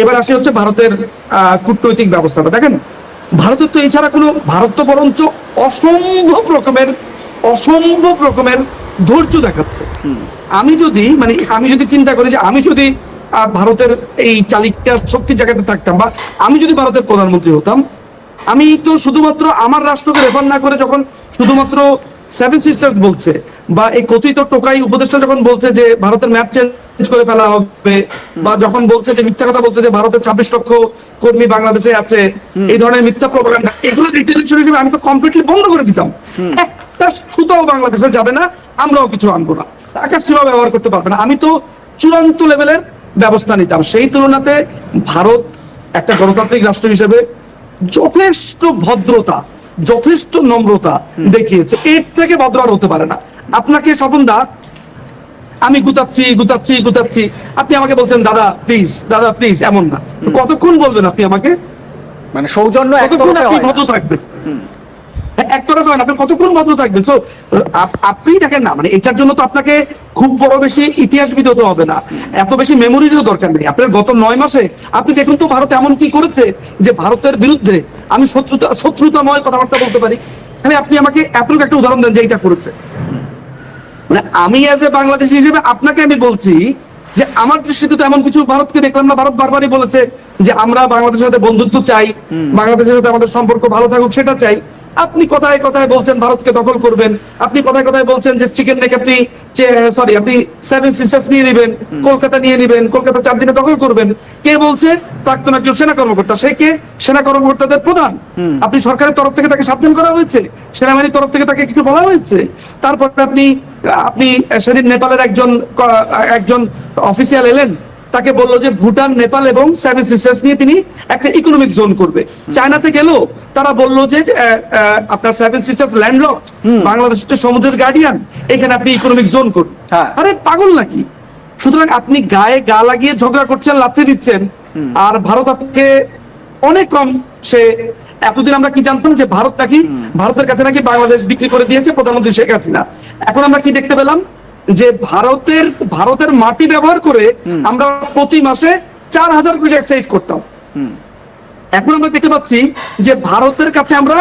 এবার আসি হচ্ছে ভারতের কূটনৈতিক ব্যবস্থাটা। দেখেন ভারতের তো এছাড়া কোনো ভারত তো বরঞ্চ অসম্ভব রকমের অসম্ভব রকমের ধৈর্য দেখাচ্ছে। আমি যদি মানে আমি যদি চিন্তা করি যে আমি যদি ভারতের এই চালিকা শক্তি জায়গাতে থাকতাম বা আমি যদি ভারতের প্রধানমন্ত্রী হতাম আমি তো শুধুমাত্র আমার রাষ্ট্রকে রেফার না করে যখন শুধুমাত্র সেভেন সিস্টার্স বলছে বা এই কথিত টোকাই উপদেষ্টা যখন বলছে যে ভারতের ম্যাপ চেঞ্জ করে ফেলা হবে বা যখন বলছে যে মিথ্যা কথা বলছে যে ভারতের ছাব্বিশ লক্ষ কর্মী বাংলাদেশে আছে এই ধরনের মিথ্যা প্রোগ্রাম এগুলো রিটেলিশন হিসেবে আমি তো কমপ্লিটলি বন্ধ করে দিতাম। একটা সুতাও বাংলাদেশে যাবে না আমরাও কিছু আনব না। আকাশ সীমা ব্যবহার করতে পারবে না। আমি তো চূড়ান্ত লেভেলের ব্যবস্থা নিতাম। সেই তুলনাতে ভারত একটা গণতান্ত্রিক রাষ্ট্র হিসেবে যথেষ্ট ভদ্রতা যথেষ্ট নম্রতা দেখিয়েছে। এর থেকে ভদ্র আর হতে পারে না। আপনাকে স্বপন দা আমি গুতাচ্ছি গুতাচ্ছি গুতাচ্ছি। আপনি আমাকে বলছেন দাদা প্লিজ দাদা প্লিজ এমন না। কতক্ষণ বলবেন আপনি আমাকে? মানে সৌজন্য কতক্ষণ আপনি ভদ্র থাকবেন? একতরফা হয় না, আপনি কতক্ষণ ভদ্র থাকবেন তো আপনি দেখেন না মানে এটার জন্য তো আপনাকে খুব বড় বেশি ইতিহাসবিদ হতে হবে না। এত বেশি মেমোরিরও দরকার নেই। আপনার গত নয় মাসে আপনি দেখুন তো ভারত এমন কি করেছে যে ভারতের বিরুদ্ধে আমি শত্রুতা শত্রুতাময় কথাবার্তা বলতে পারি। মানে আপনি আমাকে এতটুকু একটা উদাহরণ দেন যে এইটা করেছে। মানে আমি এজ এ বাংলাদেশি হিসেবে আপনাকে আমি বলছি যে আমার দৃষ্টিতে তো এমন কিছু ভারতকে দেখলাম না ভারত বারবারই বলেছে যে আমরা বাংলাদেশের সাথে বন্ধুত্ব চাই বাংলাদেশের সাথে আমাদের সম্পর্ক ভালো থাকুক সেটা চাই। আপনি কথায় কথায় বলছেন ভারতকে দখল করবেন। আপনি কথায় কথায় বলছেন যে চিকেন নেক আপনি সরি আপনি সেভেন সিস্টার্স নিয়ে নেবেন কলকাতা নিয়ে নেবেন কলকাতা চার দিনে দখল করবেন। কে বলছে? প্রাক্তন একজন সেনা কর্মকর্তা। সে কে? সেনা কর্মকর্তাদের প্রধান। আপনি সরকারের তরফ থেকে তাকে সাবধান করা হয়েছে? সেনাবাহিনীর তরফ থেকে তাকে কিছু বলা হয়েছে? তারপর আপনি আপনি সেদিন নেপালের একজন একজন অফিসিয়াল এলেন। তাকে বলল যে ভুটান নেপাল এবং সেভেন সিস্টার্স নিয়ে তিনি একটা ইকোনমিক জোন করবে। চায়নাতে গেল তারা বলল যে আপনার সেভেন সিস্টার্স ল্যান্ডলক বাংলাদেশ হচ্ছে সমুদ্রের গার্ডিয়ান এখানে আপনি ইকোনমিক জোন করুন। হ্যাঁ। আরে পাগল নাকি? সুতরাং আপনি গায়ে গা লাগিয়ে ঝগড়া করছেন লাথি দিচ্ছেন আর ভারত আপনাকে অনেক কম। সে এতদিন আমরা কি জানতাম যে ভারত নাকি ভারতের কাছে নাকি বাংলাদেশ বিক্রি করে দিয়েছে প্রধানমন্ত্রী শেখ হাসিনা। এখন আমরা কি দেখতে পেলাম? যে ভারতের ভারতের মাটি ব্যবহার করে আমরা প্রতি মাসে চার হাজার কোটি সেভ করতাম। এখন আমরা দেখতে পাচ্ছি যে ভারতের কাছে আমরা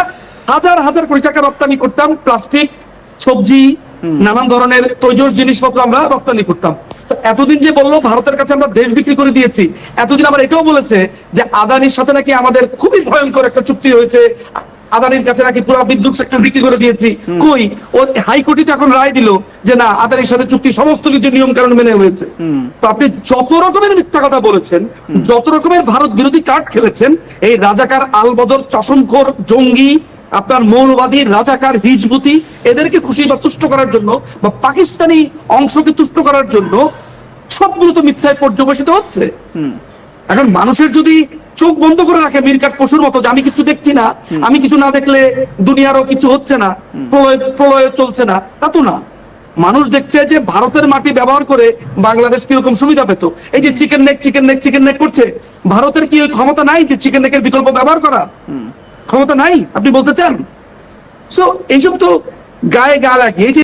হাজার হাজার কোটি টাকা রপ্তানি করতাম প্লাস্টিক সবজি নানান ধরনের তৈজস জিনিসপত্র আমরা রপ্তানি করতাম। তো এতদিন যে বলল ভারতের কাছে আমরা দেশ বিক্রি করে দিয়েছি এতদিন আবার এটাও বলেছে যে আদানির সাথে নাকি আমাদের খুবই ভয়ঙ্কর একটা চুক্তি হয়েছে। আদানির কাছে নাকি পুরো বিদ্যুৎ সেক্টর বিক্রি করে দিয়েছি। কই? ও হাইকোর্টে তো এখন রায় দিল যে না আদানির সাথে চুক্তি সমস্ত কিছু নিয়ম কানুন মেনে হয়েছে। তো আপনি যত রকমের মিথ্যা কথা বলেছেন যত রকমের ভারত বিরোধী কার্ড খেলেছেন এই রাজাকার আলবদর চশমখোর জঙ্গি আপনার মৌলবাদী রাজাকার হিজবুতি এদেরকে খুশি বা তুষ্ট করার জন্য বা পাকিস্তানি অংশকে তুষ্ট করার জন্য সবগুলো তো মিথ্যায় পর্যবেসিত হচ্ছে। এখন মানুষের যদি চোখ বন্ধ করে রাখে মিরকাট পশুর মতো যে আমি কিছু দেখছি না। আমি কিছু না দেখলে দুনিয়ারও কিছু হচ্ছে না প্রলয় প্রলয় চলছে না। তা তো না। মানুষ দেখছে যে ভারতের মাটি ব্যবহার করে বাংলাদেশ কীরকম সুবিধা পেত। এই যে chicken neck chicken neck chicken neck করছে। ভারতের কি ওই ক্ষমতা নাই যে চিকেন নেকের বিকল্প ব্যবহার করা? ক্ষমতা নাই? আপনি বলতে চান? সো এইসব তো গায়ে গা লাগিয়ে এই যে